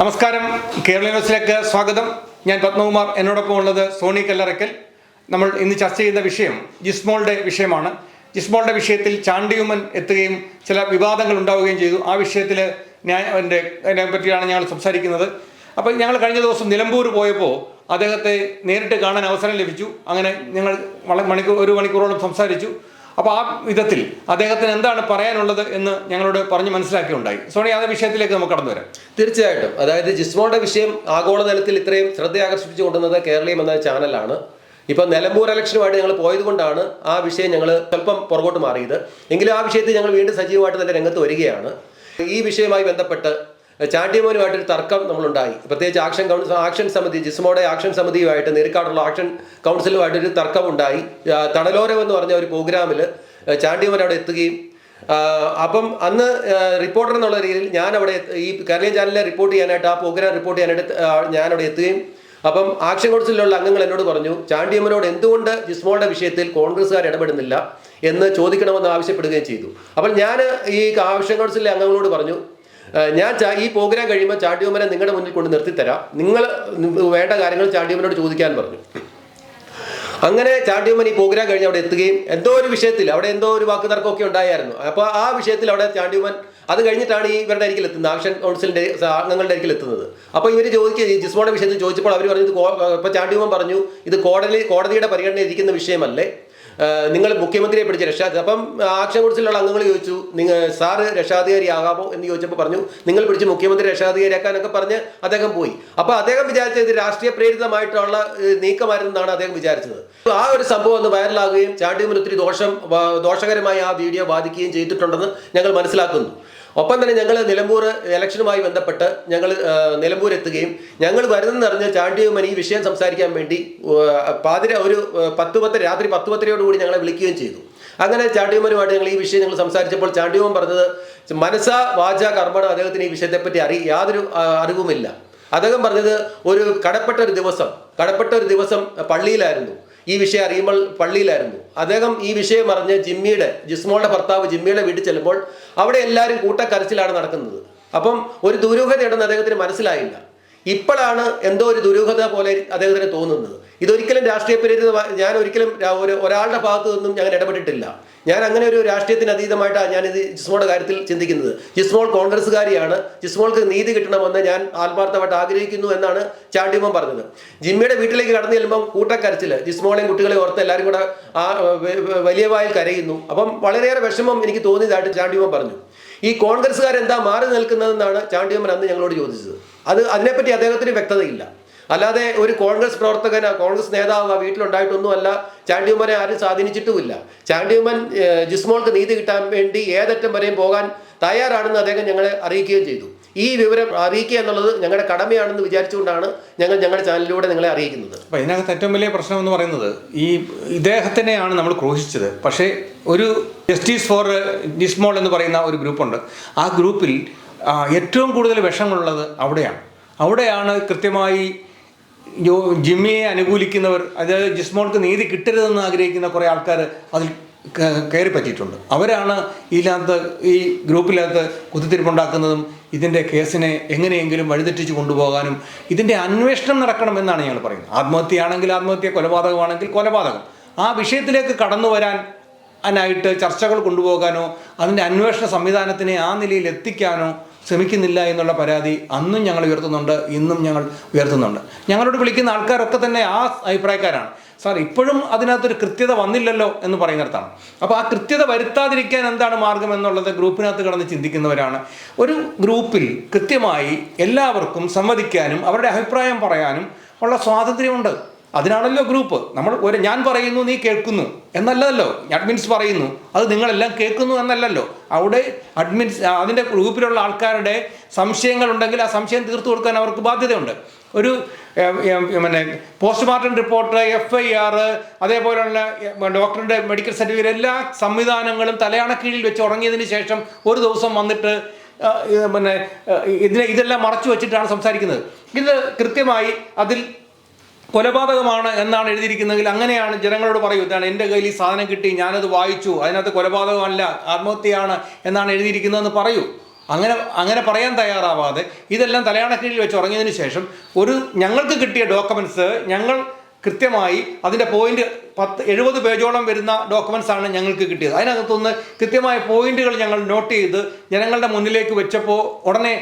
നമസ്കാരം. കേരള ന്യൂസിലേക്ക് സ്വാഗതം. ഞാൻ പത്മകുമാർ. എന്നോടൊപ്പം ഉള്ളത് സോണി കല്ലറയ്ക്കൽ. നമ്മൾ ഇന്ന് ചർച്ച ചെയ്യുന്ന വിഷയം ജിസ്മോളുടെ വിഷയമാണ്. ജിസ്മോളുടെ വിഷയത്തിൽ ചാണ്ടിയുമൻ എത്തുകയും ചില വിവാദങ്ങൾ ഉണ്ടാവുകയും ചെയ്തു. ആ വിഷയത്തിൽ ഞാൻ എന്റെ അതിനെ പറ്റിയാണ് ഞങ്ങൾ സംസാരിക്കുന്നത്. അപ്പോൾ ഞങ്ങൾ കഴിഞ്ഞ ദിവസം നിലമ്പൂർ പോയപ്പോൾ അദ്ദേഹത്തെ നേരിട്ട് കാണാൻ അവസരം ലഭിച്ചു. അങ്ങനെ ഞങ്ങൾ മണിക്കൂർ ഒരു മണിക്കൂറോളം സംസാരിച്ചു. അപ്പോൾ ആ വിധത്തിൽ അദ്ദേഹത്തിന് എന്താണ് പറയാനുള്ളത് എന്ന് ഞങ്ങളോട് പറഞ്ഞ് മനസ്സിലാക്കിയുണ്ടായി. സോണി ആ വിഷയത്തിലേക്ക് നമുക്ക് കടന്നു വരാം. തീർച്ചയായിട്ടും. അതായത് ജിസ്മോളുടെ വിഷയം ആഗോളതലത്തിൽ ഇത്രയും ശ്രദ്ധ ആകർഷിപ്പിച്ചു കൊണ്ടുവന്നത് കേരളീയം എന്ന ചാനലാണ്. ഇപ്പൊ നിലമ്പൂർ ഇലക്ഷനുമായിട്ട് ഞങ്ങൾ പോയത് കൊണ്ടാണ് ആ വിഷയം ഞങ്ങൾ സ്വല്പം പുറകോട്ട് മാറിയത്. എങ്കിലും ആ വിഷയത്തിൽ ഞങ്ങൾ വീണ്ടും സജീവമായിട്ട് തന്നെ രംഗത്ത് വരികയാണ്. ഈ വിഷയവുമായി ബന്ധപ്പെട്ട് ചാണ്ടിയമോനുമായിട്ടൊരു തർക്കം നമ്മളുണ്ടായി. പ്രത്യേകിച്ച് ആക്ഷൻ കൗൺസിൽ ആക്ഷൻ സമിതി ജിസ്മോടെ ആക്ഷൻ സമിതിയുമായിട്ട് നേരിക്കാടുള്ള ആക്ഷൻ കൗൺസിലുമായിട്ടൊരു തർക്കമുണ്ടായി. തടലോരം എന്ന് പറഞ്ഞ ഒരു പ്രോഗ്രാമിൽ ചാണ്ടിയമോൻ അവിടെ എത്തുകയും അപ്പം അന്ന് റിപ്പോർട്ടർ എന്നുള്ള രീതിയിൽ ഞാൻ അവിടെ ഈ കേരളീയ ചാനലിനെ റിപ്പോർട്ട് ചെയ്യാനായിട്ട് ആ പ്രോഗ്രാം റിപ്പോർട്ട് ചെയ്യാനായിട്ട് ഞാൻ അവിടെ എത്തുകയും അപ്പം ആക്ഷൻ കൗൺസിലുള്ള അംഗങ്ങൾ എന്നോട് പറഞ്ഞു ചാണ്ടിയമ്മനോട് എന്തുകൊണ്ട് ജിസ്മോളുടെ വിഷയത്തിൽ കോൺഗ്രസ്സുകാർ ഇടപെടുന്നില്ല? എന്ന് ചോദിക്കണമെന്ന് ആവശ്യപ്പെടുകയും ചെയ്തു. അപ്പോൾ ഞാൻ ഈ ആക്ഷൻ കൗൺസിലിലെ അംഗങ്ങളോട് പറഞ്ഞു ഞാൻ ഈ പ്രോഗ്രാം കഴിയുമ്പോൾ ചാണ്ടിയോമനെ നിങ്ങളുടെ മുന്നിൽ കൊണ്ട് നിർത്തിത്തരാം. നിങ്ങൾ വേണ്ട കാര്യങ്ങൾ ചാണ്ടിയോമനോട് ചോദിക്കാൻ പറഞ്ഞു. അങ്ങനെ ചാണ്ടിയമ്മൻ ഈ പ്രോഗ്രാം കഴിഞ്ഞ് അവിടെ എത്തുകയും എന്തോ ഒരു വിഷയത്തിൽ അവിടെ എന്തോ ഒരു വാക്ക് തർക്കമൊക്കെ ഉണ്ടായിരുന്നു. അപ്പോൾ ആ വിഷയത്തിൽ അവിടെ ചാണ്ടിയമ്മൻ അത് കഴിഞ്ഞിട്ടാണ് ഈ ഇവരുടെ അരികിൽ എത്തുന്നത് ആക്ഷൻ കൗൺസിലിന്റെ അംഗങ്ങളുടെ അരികിൽ എത്തുന്നത്. അപ്പോൾ ഇവർ ചോദിക്കുക ജിസ്മോടെ വിഷയത്തിൽ ചോദിച്ചപ്പോൾ അവർ പറഞ്ഞു ഇപ്പോൾ ചാണ്ടിയമ്മൻ പറഞ്ഞു ഇത് കോടതി കോടതിയുടെ പരിഗണനയിൽ ഇരിക്കുന്ന വിഷയമല്ലേ? നിങ്ങൾ മുഖ്യമന്ത്രിയെ പിടിച്ച രക്ഷാ അപ്പം ആക്ഷൻ കുറിച്ചുള്ള അംഗങ്ങൾ ചോദിച്ചു നിങ്ങൾ സാറ് രക്ഷാധികാരി ആകാമോ എന്ന് ചോദിച്ചപ്പോൾ പറഞ്ഞു നിങ്ങൾ പിടിച്ച് മുഖ്യമന്ത്രി രക്ഷാധികാരിയാക്കാനൊക്കെ പറഞ്ഞ് അദ്ദേഹം പോയി. അപ്പോൾ അദ്ദേഹം വിചാരിച്ചത് ഇത് രാഷ്ട്രീയ പ്രേരിതമായിട്ടുള്ള നീക്കമായിരുന്നാണ് അദ്ദേഹം വിചാരിച്ചത്. ആ ഒരു സംഭവം ഒന്ന് വൈറലാകുകയും ചാണ്ടിയുമിൽ ഒത്തിരി ദോഷം ദോഷകരമായി ആ വീഡിയോ ബാധിക്കുകയും ചെയ്തിട്ടുണ്ടെന്ന് ഞങ്ങൾ മനസ്സിലാക്കുന്നു. ഒപ്പം തന്നെ ഞങ്ങൾ നിലമ്പൂർ ഇലക്ഷനുമായി ബന്ധപ്പെട്ട് ഞങ്ങൾ നിലമ്പൂർ എത്തുകയും ഞങ്ങൾ വരുന്നതെന്നറിഞ്ഞ് ചാണ്ടിയുമൻ ഈ വിഷയം സംസാരിക്കാൻ വേണ്ടി പാതിര ഒരു പത്ത് പത്ത് രാത്രി പത്ത് പത്തരയോടുകൂടി ഞങ്ങളെ വിളിക്കുകയും ചെയ്തു. അങ്ങനെ ചാണ്ടിയുമനുമായിട്ട് ഞങ്ങൾ ഈ വിഷയം ഞങ്ങൾ സംസാരിച്ചപ്പോൾ ചാണ്ടിയുമൻ പറഞ്ഞത് മനസ്സ വാച കർമ്മണ അദ്ദേഹത്തിന് ഈ വിഷയത്തെപ്പറ്റി അറി യാതൊരു അറിവുമില്ല. അദ്ദേഹം പറഞ്ഞത് ഒരു കടപ്പെട്ട ഒരു ദിവസം കടപ്പെട്ട ഒരു ദിവസം പള്ളിയിലായിരുന്നു. ഈ വിഷയം അറിയുമ്പോൾ പള്ളിയിലായിരുന്നു. അദ്ദേഹം ഈ വിഷയം അറിഞ്ഞ് ജിമ്മിയുടെ ജിസ്മോളുടെ ഭർത്താവ് ജിമ്മിയുടെ വീട്ടിൽ ചെല്ലുമ്പോൾ അവിടെ എല്ലാവരും കൂട്ടക്കരച്ചിലാണ് നടക്കുന്നത്. അപ്പം ഒരു ദുരൂഹതയുണ്ടെന്ന് അദ്ദേഹത്തിന് മനസ്സിലായില്ല. ഇപ്പോഴാണ് എന്തോ ഒരു ദുരൂഹത പോലെ അദ്ദേഹത്തിന് തോന്നുന്നത്. ഇതൊരിക്കലും രാഷ്ട്രീയ പ്രേരിത ഞാൻ ഒരിക്കലും ഒരു ഒരാളുടെ ഭാഗത്തു നിന്നും ഞാൻ ഇടപെട്ടിട്ടില്ല. ഞാൻ അങ്ങനെ ഒരു രാഷ്ട്രീയത്തിന് അതീതമായിട്ടാണ് ഞാൻ ഇത് ജിസ്മോളുടെ കാര്യത്തിൽ ചിന്തിക്കുന്നത്. ജിസ്മോൾ കോൺഗ്രസ്സുകാരിയാണ്. ജിസ്മോൾക്ക് നീതി കിട്ടണമെന്ന് ഞാൻ ആത്മാർത്ഥമായിട്ട് ആഗ്രഹിക്കുന്നു എന്നാണ് ചാണ്ടിമോൻ പറഞ്ഞത്. ജിമ്മിയുടെ വീട്ടിലേക്ക് കടന്നു ചെല്ലുമ്പം കൂട്ടക്കരച്ചിൽ ജിസ്മോളെയും കുട്ടികളെ ഓർത്ത് എല്ലാവരും കൂടെ ആ വലിയ വായിൽ കരയുന്നു. അപ്പം വളരെയേറെ വിഷമം എനിക്ക് തോന്നിയതായിട്ട് ചാണ്ടിമോൻ പറഞ്ഞു. ഈ കോൺഗ്രസ്സുകാരെന്താ മാറി നിൽക്കുന്നതെന്നാണ് ചാണ്ടിയമ്മൻ അന്ന് ഞങ്ങളോട് ചോദിച്ചത്. അത് അതിനെപ്പറ്റി അദ്ദേഹത്തിന് വ്യക്തതയില്ല. അല്ലാതെ ഒരു കോൺഗ്രസ് പ്രവർത്തകനാ കോൺഗ്രസ് നേതാവ് വീട്ടിലുണ്ടായിട്ടൊന്നുമല്ല ചാണ്ടിയുമ്മനെ ആരും സ്വാധീനിച്ചിട്ടുമില്ല. ചാണ്ടിയുമ്മൻ ജിസ്മോൾക്ക് നീതി കിട്ടാൻ വേണ്ടി ഏതറ്റം വരെയും പോകാൻ തയ്യാറാണെന്ന് അദ്ദേഹം ഞങ്ങളെ അറിയിക്കുകയും ചെയ്തു. ഈ വിവരം അറിയിക്കുക എന്നുള്ളത് ഞങ്ങളുടെ കടമയാണെന്ന് വിചാരിച്ചുകൊണ്ടാണ് ഞങ്ങൾ ഞങ്ങളുടെ ചാനലിലൂടെ നിങ്ങളെ അറിയിക്കുന്നത്. അപ്പം ഇതിനകത്ത് ഏറ്റവും വലിയ പ്രശ്നം എന്ന് പറയുന്നത് ഈ ഇദ്ദേഹത്തിനെയാണ് നമ്മൾ ക്രോശിച്ചത്. പക്ഷേ ഒരു ജസ്റ്റിസ് ഫോർ ജിസ്മോൾ എന്ന് പറയുന്ന ഒരു ഗ്രൂപ്പുണ്ട്. ആ ഗ്രൂപ്പിൽ ഏറ്റവും കൂടുതൽ വിഷമുള്ളത് അവിടെയാണ്. അവിടെയാണ് കൃത്യമായി ജോ ജിമ്മിയെ അനുകൂലിക്കുന്നവർ അതായത് ജിസ്മോൾക്ക് നീതി കിട്ടരുതെന്ന് ആഗ്രഹിക്കുന്ന കുറേ ആൾക്കാർ അതിൽ കയറിപ്പറ്റിയിട്ടുണ്ട്. കയറി പറ്റിയിട്ടുണ്ട് അവരാണ് ഇതിനകത്ത് ഈ ഗ്രൂപ്പിനകത്ത് കുത്തിത്തിരിപ്പുണ്ടാക്കുന്നതും ഇതിന്റെ കേസിനെ എങ്ങനെയെങ്കിലും വഴിതെറ്റിച്ച് കൊണ്ടുപോകാനും ഇതിന്റെ അന്വേഷണം നടക്കണമെന്നാണ് ഞങ്ങൾ പറയുന്നത്. ആത്മഹത്യയാണെങ്കിൽ ആത്മഹത്യ കൊലപാതകമാണെങ്കിൽ കൊലപാതകം. ആ വിഷയത്തിലേക്ക് കടന്നു വരാൻ അതിനായിട്ട് ചർച്ചകൾ കൊണ്ടുപോകാനോ അതിന്റെ അന്വേഷണ സംവിധാനത്തിനെ ആ നിലയിൽ എത്തിക്കാനോ ശ്രമിക്കുന്നില്ല എന്നുള്ള പരാതി അന്നും ഞങ്ങൾ ഉയർത്തുന്നുണ്ട് ഇന്നും ഞങ്ങൾ ഉയർത്തുന്നുണ്ട്. ഞങ്ങളോട് വിളിക്കുന്ന ആൾക്കാരൊക്കെ തന്നെ ആ അഭിപ്രായക്കാരാണ്. സാർ ഇപ്പോഴും അതിനകത്തൊരു കൃത്യത വന്നില്ലല്ലോ എന്ന് പറയുന്നിടത്താണ്. അപ്പോൾ ആ കൃത്യത വരുത്താതിരിക്കാൻ എന്താണ് മാർഗം എന്നുള്ളത് ഗ്രൂപ്പിനകത്ത് കിടന്ന് ചിന്തിക്കുന്നവരാണ്. ഒരു ഗ്രൂപ്പിൽ കൃത്യമായി എല്ലാവർക്കും സംവദിക്കാനും അവരുടെ അഭിപ്രായം പറയാനും ഉള്ള സ്വാതന്ത്ര്യമുണ്ട്. അതിനാണല്ലോ ഗ്രൂപ്പ് നമ്മൾ ഒരു ഞാൻ പറയുന്നു നീ കേൾക്കുന്നു എന്നല്ലല്ലോ. അഡ്മിൻസ് പറയുന്നു അത് നിങ്ങളെല്ലാം കേൾക്കുന്നു എന്നല്ലല്ലോ. അവിടെ അഡ്മിൻസ് അതിന്റെ ഗ്രൂപ്പിലുള്ള ആൾക്കാരുടെ സംശയങ്ങളുണ്ടെങ്കിൽ ആ സംശയം തീർത്തു കൊടുക്കാൻ അവർക്ക് ബാധ്യതയുണ്ട്. ഒരു പിന്നെ postmortem report F I R അതേപോലെയുള്ള ഡോക്ടറുടെ മെഡിക്കൽ സർട്ടിഫിക്കറ്റ് എല്ലാ സംവിധാനങ്ങളും തലയാണ കീഴിൽ വെച്ച് ഉറങ്ങിയതിന് ശേഷം ഒരു ദിവസം വന്നിട്ട് പിന്നെ ഇതിനെ ഇതെല്ലാം മറച്ചു വെച്ചിട്ടാണ് സംസാരിക്കുന്നത്. ഇത് കൃത്യമായി അതിൽ കൊലപാതകമാണ് എന്നാണ് എഴുതിയിരിക്കുന്നതെങ്കിൽ അങ്ങനെയാണ് ജനങ്ങളോട് പറയൂ ഇതാണ് എന്റെ കയ്യിൽ ഈ സാധനം കിട്ടി ഞാനത് വായിച്ചു അതിനകത്ത് കൊലപാതകമല്ല ആത്മഹത്യയാണ് എന്നാണ് എഴുതിയിരിക്കുന്നതെന്ന് പറയൂ. അങ്ങനെ അങ്ങനെ പറയാൻ തയ്യാറാവാതെ ഇതെല്ലാം തലയാണക്കീഴിൽ വെച്ച് ഉറങ്ങിയതിന് ശേഷം ഒരു ഞങ്ങൾക്ക് കിട്ടിയ ഡോക്യുമെന്റ്സ് ഞങ്ങൾ കൃത്യമായി അതിന്റെ പോയിന്റ് പത്ത് എഴുപത് പേജോളം വരുന്ന ഡോക്യുമെൻസ് ആണ് ഞങ്ങൾക്ക് കിട്ടിയത്. അതിനകത്തുനിന്ന് കൃത്യമായ പോയിന്റുകൾ ഞങ്ങൾ നോട്ട് ചെയ്ത് ജനങ്ങളുടെ മുന്നിലേക്ക് വെച്ചപ്പോൾ ഉടനെ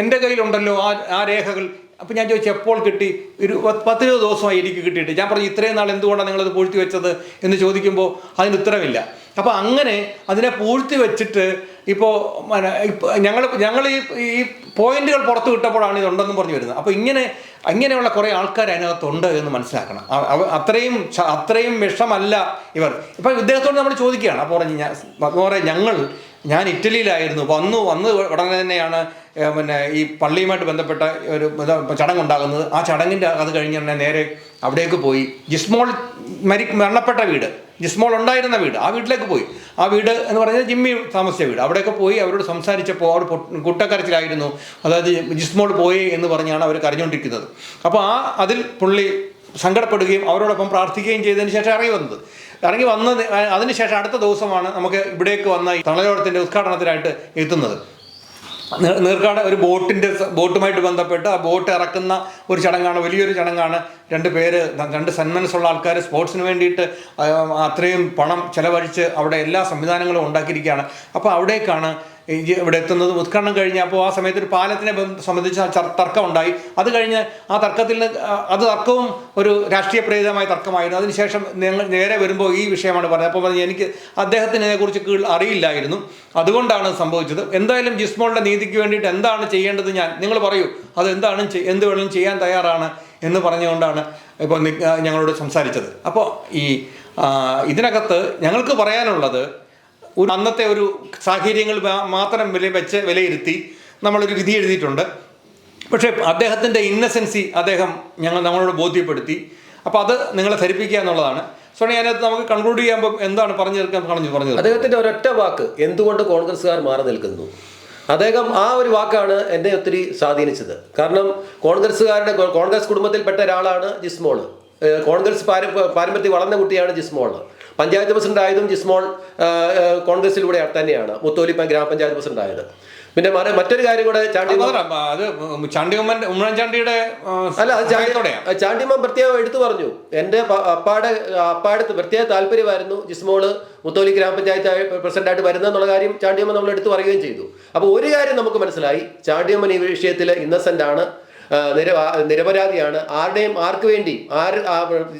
എന്റെ കയ്യിലുണ്ടല്ലോ ആ ആ രേഖകൾ അപ്പം ഞാൻ ചോദിച്ചു എപ്പോൾ കിട്ടി? ഒരു പത്ത് ഇരുപത് ദിവസമായി എനിക്ക് കിട്ടിയിട്ട്. ഞാൻ പറഞ്ഞു ഇത്രയും നാൾ എന്തുകൊണ്ടാണ് നിങ്ങളത് പൂഴ്ത്തി വെച്ചത് എന്ന് ചോദിക്കുമ്പോൾ അതിന് ഉത്തരവില്ല അപ്പോൾ അങ്ങനെ അതിനെ പൂഴ്ത്തി വെച്ചിട്ട് ഇപ്പോൾ ഞങ്ങൾ ഞങ്ങൾ ഈ ഈ പോയിന്റുകൾ പുറത്തു വിട്ടപ്പോഴാണ് ഇതുണ്ടെന്നും പറഞ്ഞു വരുന്നത്. അപ്പോൾ ഇങ്ങനെ ഇങ്ങനെയുള്ള കുറേ ആൾക്കാർ അതിനകത്തുണ്ട് എന്ന് മനസ്സിലാക്കണം. അത്രയും അത്രയും വിഷമല്ല ഇവർ. ഇപ്പം ഇദ്ദേഹത്തോട് നമ്മൾ ചോദിക്കുകയാണ്. അപ്പോൾ പറഞ്ഞു ഞാൻ ഞങ്ങൾ ഞാൻ ഇറ്റലിയിലായിരുന്നു. വന്നു വന്ന് ഉടനെ തന്നെയാണ് പിന്നെ ഈ പള്ളിയുമായിട്ട് ബന്ധപ്പെട്ട ഒരു ചടങ്ങുണ്ടാകുന്നത്. ആ ചടങ്ങിന്റെ അത് കഴിഞ്ഞ് തന്നെ നേരെ അവിടേക്ക് പോയി. ജിസ്മോൾ മരി മരണപ്പെട്ട വീട്. ജിസ്മോൾ ഉണ്ടായിരുന്ന വീട്. ആ വീട്ടിലേക്ക് പോയി. ആ വീട് എന്ന് പറഞ്ഞാൽ ജിമ്മി താമസിച്ച വീട്. അവിടെയൊക്കെ പോയി അവരോട് സംസാരിച്ചപ്പോൾ അവർ കുട്ടക്കരച്ചിലായിരുന്നു. അതായത് ജിസ്മോൾ പോയി എന്ന് പറഞ്ഞാണ് അവർ കരഞ്ഞുകൊണ്ടിരിക്കുന്നത്. അപ്പോൾ ആ അതിൽ പുള്ളി സങ്കടപ്പെടുകയും അവരോടൊപ്പം പ്രാർത്ഥിക്കുകയും ചെയ്തതിന് ശേഷം ഇറങ്ങി വന്നത്. ഇറങ്ങി വന്നത് അതിനുശേഷം അടുത്ത ദിവസമാണ് നമുക്ക് ഇവിടേക്ക് വന്ന തണലോടത്തിന്റെ ഉദ്ഘാടനത്തിനായിട്ട് എത്തുന്നത്. നീർക്കാട് ഒരു ബോട്ടിന്റെ ബോട്ടുമായിട്ട് ബന്ധപ്പെട്ട് ആ ബോട്ട് ഇറക്കുന്ന ഒരു ചടങ്ങാണ് വലിയൊരു ചടങ്ങാണ്. രണ്ട് പേര് രണ്ട് സന്മനസ്സുള്ള ആൾക്കാർ സ്പോർട്സിന് വേണ്ടിയിട്ട് അത്രയും പണം ചെലവഴിച്ച് അവിടെ എല്ലാ സംവിധാനങ്ങളും ഉണ്ടാക്കിയിരിക്കുകയാണ്. അപ്പോൾ അവിടേക്കാണ് ഇവിടെ എത്തുന്നത് ഉദ്ഘാടനം കഴിഞ്ഞപ്പോൾ ആ സമയത്ത് ഒരു പാലത്തിനെ ബന്ധ- സംബന്ധിച്ച് തർക്കം ഉണ്ടായി അത് കഴിഞ്ഞ് ആ തർക്കത്തിൽ നിന്ന് അത് തർക്കവും ഒരു രാഷ്ട്രീയ പ്രേരിതമായ തർക്കമായിരുന്നു. അതിനുശേഷം ഞങ്ങൾ നേരെ വരുമ്പോൾ ഈ വിഷയമാണ് പറഞ്ഞത്. അപ്പോൾ പറഞ്ഞു എനിക്ക് അദ്ദേഹത്തിന് ഇതിനെക്കുറിച്ച് കീഴിൽ അറിയില്ലായിരുന്നു. അതുകൊണ്ടാണ് സംഭവിച്ചത്. എന്തായാലും ജിസ്മോളുടെ നീതിക്ക് വേണ്ടിയിട്ട് എന്താണ് ചെയ്യേണ്ടത് ഞാൻ നിങ്ങൾ പറയൂ. അത് എന്താണ് എന്ത് വേണമെങ്കിലും ചെയ്യാൻ തയ്യാറാണ് എന്ന് പറഞ്ഞുകൊണ്ടാണ് ഇപ്പോൾ ഞങ്ങളോട് സംസാരിച്ചത്. അപ്പോൾ ഈ ഇതിനകത്ത് ഞങ്ങൾക്ക് പറയാനുള്ളത് ഒരു അന്നത്തെ ഒരു സാഹചര്യങ്ങൾ മാത്രം വില വെച്ച് വിലയിരുത്തി നമ്മളൊരു വിധി എഴുതിയിട്ടുണ്ട്. പക്ഷേ അദ്ദേഹത്തിന്റെ ഇന്നസെൻസി അദ്ദേഹം ഞങ്ങൾ നമ്മളോട് ബോധ്യപ്പെടുത്തി. അപ്പോൾ അത് നിങ്ങളെ ധരിപ്പിക്കുക എന്നുള്ളതാണ്. സോണി അതിനകത്ത് നമുക്ക് കൺക്ലൂഡ് ചെയ്യുമ്പോൾ എന്താണ് പറഞ്ഞു തീർക്കാൻ പറഞ്ഞു പറഞ്ഞത് അദ്ദേഹത്തിന്റെ ഒരൊറ്റ വാക്ക് എന്തുകൊണ്ട് കോൺഗ്രസ്സുകാർ മാറി നിൽക്കുന്നു? അദ്ദേഹം ആ ഒരു വാക്കാണ് എന്നെ ഒത്തിരി സ്വാധീനിച്ചത്. കാരണം കോൺഗ്രസ്സുകാരുടെ കോൺഗ്രസ് കുടുംബത്തിൽപ്പെട്ട ഒരാളാണ് ജിസ്മോൾ. കോൺഗ്രസ് പാര പാരമ്പര്യത്തിൽ വളർന്ന കുട്ടിയാണ് ജിസ്മോൾ പഞ്ചായത്ത് പ്രസിഡന്റ് ആയതും ജിസ്മോൾ കോൺഗ്രസിലൂടെ തന്നെയാണ്. മുത്തോലി ഗ്രാമപഞ്ചായത്ത് പ്രസിഡന്റ് ആയത്. പിന്നെ മറ്റൊരു കാര്യം കൂടെ ചാണ്ടി അത് പറയാം. അത് ചാണ്ടിയമ്മൻ ഉമ്മൻചാണ്ടിയുടെ അല്ല അത് ചാണ്ടി സഹായത്തോടെയാണ് ചാണ്ടിയമ്മ പ്രത്യേകം എടുത്തു പറഞ്ഞു. എന്റെ അപ്പാടെ അപ്പാടെ പ്രത്യേക താല്പര്യമായിരുന്നു ജിസ്മോൾ മുത്തോലി ഗ്രാമപഞ്ചായത്ത് പ്രസിഡന്റായിട്ട് വരുന്ന എന്നുള്ള കാര്യം ചാണ്ടിയമ്മൻ നമ്മൾ എടുത്തു പറയുകയും ചെയ്തു. അപ്പോൾ ഒരു കാര്യം നമുക്ക് മനസ്സിലായി. ചാണ്ടിയമ്മൻ ഈ വിഷയത്തിൽ ഇന്നസെന്റ് ആണ് നിര നിരപരാധിയാണ്. ആരുടെയും ആർക്ക് വേണ്ടി ആര്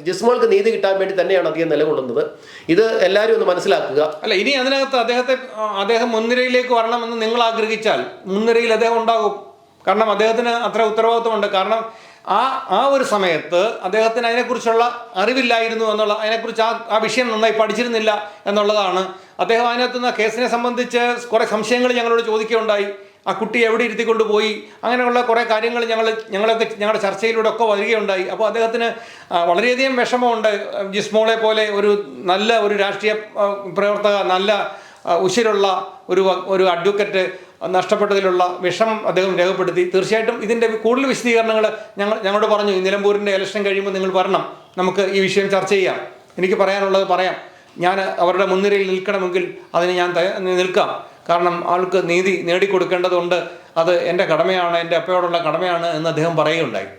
ജിസ്മോൾക്ക് നീതി കിട്ടാൻ വേണ്ടി തന്നെയാണ് അദ്ദേഹം നിലകൊള്ളുന്നത്. ഇത് എല്ലാവരും ഒന്ന് മനസ്സിലാക്കുക. അല്ല ഇനി അതിനകത്ത് അദ്ദേഹത്തെ അദ്ദേഹം മുൻനിരയിലേക്ക് വരണമെന്ന് നിങ്ങൾ ആഗ്രഹിച്ചാൽ മുൻനിരയിൽ അദ്ദേഹം ഉണ്ടാകും. കാരണം അദ്ദേഹത്തിന് അത്ര ഉത്തരവാദിത്വമുണ്ട്. കാരണം ആ ആ ഒരു സമയത്ത് അദ്ദേഹത്തിന് അതിനെക്കുറിച്ചുള്ള അറിവില്ലായിരുന്നു എന്നുള്ള അതിനെക്കുറിച്ച് ആ ആ വിഷയം നന്നായി പഠിച്ചിരുന്നില്ല എന്നുള്ളതാണ്. അദ്ദേഹം അതിനകത്തുനിന്ന് കേസിനെ സംബന്ധിച്ച് കുറേ സംശയങ്ങൾ ഞങ്ങളോട് ചോദിക്കുകയുണ്ടായി. ആ കുട്ടി എവിടെ ഇരുത്തി കൊണ്ടുപോയി അങ്ങനെയുള്ള കുറേ കാര്യങ്ങൾ ഞങ്ങൾ ഞങ്ങളൊക്കെ ഞങ്ങളുടെ ചർച്ചയിലൂടെ ഒക്കെ വരികയുണ്ടായി. അപ്പോൾ അദ്ദേഹത്തിന് വളരെയധികം വിഷമമുണ്ട്. ജിസ്മോളെ പോലെ ഒരു നല്ല ഒരു രാഷ്ട്രീയ പ്രവർത്തക നല്ല ഉശിരുള്ള ഒരു ഒരു അഡ്വക്കറ്റ് നഷ്ടപ്പെട്ടതിലുള്ള വിഷമം അദ്ദേഹം രേഖപ്പെടുത്തി. തീർച്ചയായിട്ടും ഇതിന്റെ കൂടുതൽ വിശദീകരണങ്ങൾ ഞങ്ങൾ ഞങ്ങളോട് പറഞ്ഞു. നിലമ്പൂരിന്റെ ഇലക്ഷൻ കഴിയുമ്പോൾ നിങ്ങൾ വരണം. നമുക്ക് ഈ വിഷയം ചർച്ച ചെയ്യാം. എനിക്ക് പറയാനുള്ളത് പറയാം. ഞാൻ അവരുടെ മുൻനിരയിൽ നിൽക്കണമെങ്കിൽ അതിന് ഞാൻ നിൽക്കാം. കാരണം ആൾക്ക് നീതി നേടിക്കൊടുക്കേണ്ടതുണ്ട്. അത് എന്റെ കടമയാണ് എന്റെ അപ്പയോടുള്ള കടമയാണ് എന്ന് അദ്ദേഹം പറയുകയുണ്ടായി.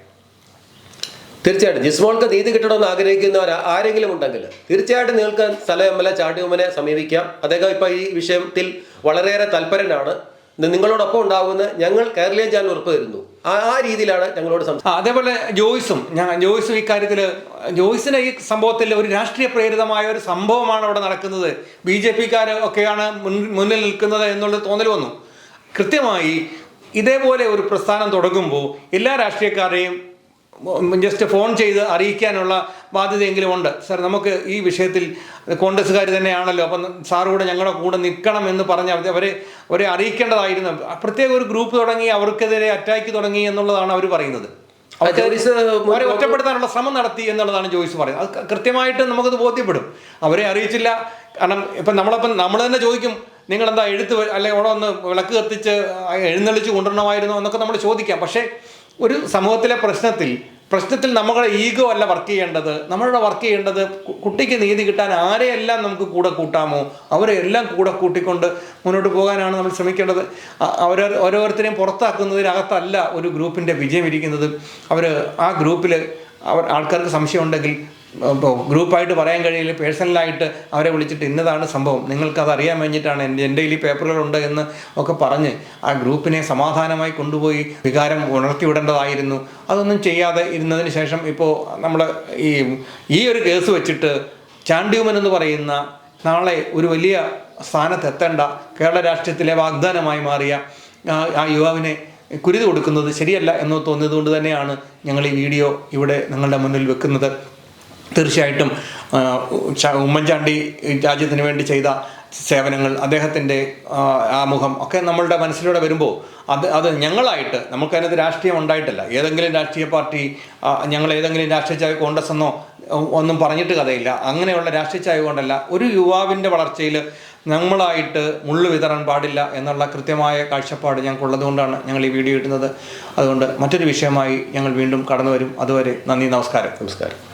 തീർച്ചയായിട്ടും. ജിസ്മോൾക്ക് നീതി കിട്ടണമെന്ന് ആഗ്രഹിക്കുന്നവർ ആരെങ്കിലും ഉണ്ടെങ്കിൽ തീർച്ചയായിട്ടും നിങ്ങൾക്ക് സ്ഥലം എം എൽ എ ചാണ്ടിയുമ്മനെ സമീപിക്കാം. അദ്ദേഹം ഇപ്പോൾ ഈ വിഷയത്തിൽ വളരെയേറെ തൽപരനാണ്. നിങ്ങളോടൊപ്പം ഉണ്ടാകുമെന്ന് ഞങ്ങൾ കേരളീയ ചാനൽ ഉറപ്പ് തരുന്നു ആ രീതിയിലാണ് ഞങ്ങളോട് ആ, അതേപോലെ ജോയ്സും ഞാൻ ജോയ്സും ഇക്കാര്യത്തിൽ ജോയ്സിന് ഈ സംഭവത്തിൽ ഒരു രാഷ്ട്രീയ പ്രേരിതമായ ഒരു സംഭവമാണ് അവിടെ നടക്കുന്നത്. ബി ജെ പിക്കാർ ഒക്കെയാണ് മുന്നിൽ നിൽക്കുന്നത് എന്നുള്ള തോന്നൽ വന്നു. കൃത്യമായി ഇതേപോലെ ഒരു പ്രസ്ഥാനം തുടങ്ങുമ്പോൾ എല്ലാ രാഷ്ട്രീയക്കാരെയും ജസ്റ്റ് ഫോൺ ചെയ്ത് അറിയിക്കാനുള്ള ബാധ്യതയെങ്കിലും ഉണ്ട്. സാർ നമുക്ക് ഈ വിഷയത്തിൽ കോൺഗ്രസ്സുകാർ തന്നെയാണല്ലോ അപ്പം സാർ കൂടെ ഞങ്ങളുടെ കൂടെ നിൽക്കണം എന്ന് പറഞ്ഞ് അവരെ അവരെ അറിയിക്കേണ്ടതായിരുന്നു. പ്രത്യേക ഒരു ഗ്രൂപ്പ് തുടങ്ങി അവർക്കെതിരെ അറ്റാക്ക് തുടങ്ങി എന്നുള്ളതാണ് അവർ പറയുന്നത്. അവരെ ഒറ്റപ്പെടുത്താനുള്ള ശ്രമം നടത്തി എന്നുള്ളതാണ് ജോയിസ് പറയുന്നത്. അത് കൃത്യമായിട്ട് നമുക്കത് ബോധ്യപ്പെടും. അവരെ അറിയിച്ചില്ല. കാരണം ഇപ്പം നമ്മളിപ്പം നമ്മൾ തന്നെ ചോദിക്കും നിങ്ങൾ എന്താ എഴുത്ത് അല്ലെങ്കിൽ അല്ലെ അവിടെ ഒന്ന് വിളക്ക് കത്തിച്ച് എഴുന്നള്ളിച്ച് കൊണ്ടുവരണമായിരുന്നു എന്നൊക്കെ നമ്മൾ ചോദിക്കാം. പക്ഷേ ഒരു സമൂഹത്തിലെ പ്രശ്നത്തിൽ പ്രശ്നത്തിൽ നമ്മുടെ ഈഗോ അല്ല വർക്ക് ചെയ്യേണ്ടത്. നമ്മളുടെ വർക്ക് ചെയ്യേണ്ടത് കുട്ടിക്ക് നീതി കിട്ടാൻ ആരെയെല്ലാം നമുക്ക് കൂടെ കൂട്ടാമോ? അവരെ എല്ലാം കൂടെ കൂട്ടിക്കൊണ്ട് മുന്നോട്ട് പോകാനാണ് നമ്മൾ ശ്രമിക്കേണ്ടത്. അവരോ ഓരോരുത്തരെയും പുറത്താക്കുന്നതിനകത്തല്ല ഒരു ഗ്രൂപ്പിന്റെ വിജയം ഇരിക്കുന്നത്. അവർ ആ ഗ്രൂപ്പിൽ അവർ ആൾക്കാർക്ക് സംശയം ഉണ്ടെങ്കിൽ ഇപ്പോൾ ഗ്രൂപ്പായിട്ട് പറയാൻ കഴിയില്ല പേഴ്സണലായിട്ട് അവരെ വിളിച്ചിട്ട് ഇന്നതാണ് സംഭവം. നിങ്ങൾക്കത് അറിയാൻ വേണ്ടിയിട്ടാണ് എന്റെ എന്റെ ഈ പേപ്പറുകളുണ്ട് എന്ന് ഒക്കെ പറഞ്ഞ് ആ ഗ്രൂപ്പിനെ സമാധാനമായി കൊണ്ടുപോയി വികാരം ഉണർത്തിവിടേണ്ടതായിരുന്നു. അതൊന്നും ചെയ്യാതെ ഇരുന്നതിന് ശേഷം ഇപ്പോൾ നമ്മൾ ഈ ഈ ഒരു കേസ് വെച്ചിട്ട് ചാണ്ടിയുമൻ എന്ന് പറയുന്ന നാളെ ഒരു വലിയ സ്ഥാനത്ത് എത്തേണ്ട കേരള രാഷ്ട്രീയത്തിലെ വാഗ്ദാനമായി മാറിയ ആ യുവാവിനെ കുരുതി കൊടുക്കുന്നത് ശരിയല്ല എന്ന് തോന്നിയതുകൊണ്ട് തന്നെയാണ് ഞങ്ങൾ ഈ വീഡിയോ ഇവിടെ നിങ്ങളുടെ മുന്നിൽ വെക്കുന്നത്. തീർച്ചയായിട്ടും ഉമ്മൻചാണ്ടി രാജ്യത്തിന് വേണ്ടി ചെയ്ത സേവനങ്ങൾ അദ്ദേഹത്തിന്റെ ആമുഖം ഒക്കെ നമ്മളുടെ മനസ്സിലൂടെ വരുമ്പോൾ അത് അത് ഞങ്ങളായിട്ട് നമുക്കതിനകത്ത് രാഷ്ട്രീയം ഉണ്ടായിട്ടില്ല. ഏതെങ്കിലും രാഷ്ട്രീയ പാർട്ടി ഞങ്ങൾ ഏതെങ്കിലും രാഷ്ട്രീയ ചായ കോൺഗ്രസ് എന്നോ ഒന്നും പറഞ്ഞിട്ട് കഥയില്ല. അങ്ങനെയുള്ള രാഷ്ട്രീയ ചായ കൊണ്ടല്ല ഒരു യുവാവിന്റെ വളർച്ചയിൽ നമ്മളായിട്ട് മുള്ളു വിതറാൻ പാടില്ല എന്നുള്ള കൃത്യമായ കാഴ്ചപ്പാട് ഞങ്ങൾക്കുള്ളത് കൊണ്ടാണ് ഞങ്ങൾ ഈ വീഡിയോ ഇടുന്നത്. അതുകൊണ്ട് മറ്റൊരു വിഷയമായി ഞങ്ങൾ വീണ്ടും കടന്നു വരും അതുവരെ നന്ദി നമസ്കാരം. നമസ്കാരം.